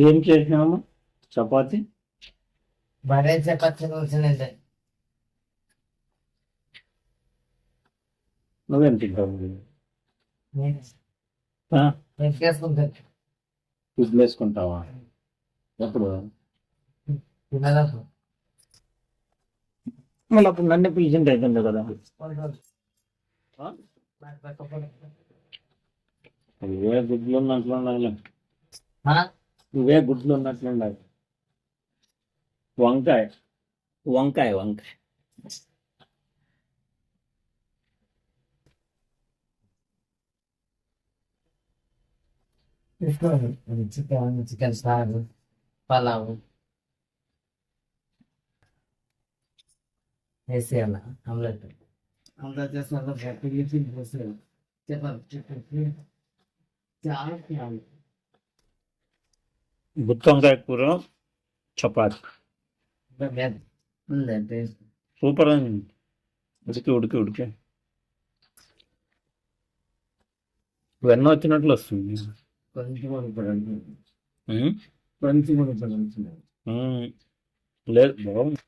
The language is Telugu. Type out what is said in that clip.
ఏం చేసినాము? చపాతి? బరే చపాతీ వచ్చిందంటే నువ్వేం తింటావు? వేసుకుంటావా ఎప్పుడు? మళ్ళీ అప్పుడు నన్ను పిలిచింది అవుతుంది కదా? నువ్వే గుడ్లు ఉన్నట్లు ఉండాలి. నువ్వే గుడ్లు ఉన్నట్లు ఉండాలి వంకాయ వంకాయ వంకాయ చికెన్ చికెన్ సాగు పలావ్ వేసేయాల ఆమ్లెట్ ఆమ్లెట్ చేసిన వేసేయాలి చెప్పాలి చెప్పండి చాలా తినాలి. గుత్తి వంకాయ కూర చపాతి. సూపర్ అని ఉడికి ఉడికి ఉడికి. వెన్న వచ్చినట్లు వస్తుంది. లేదు బాగుంది.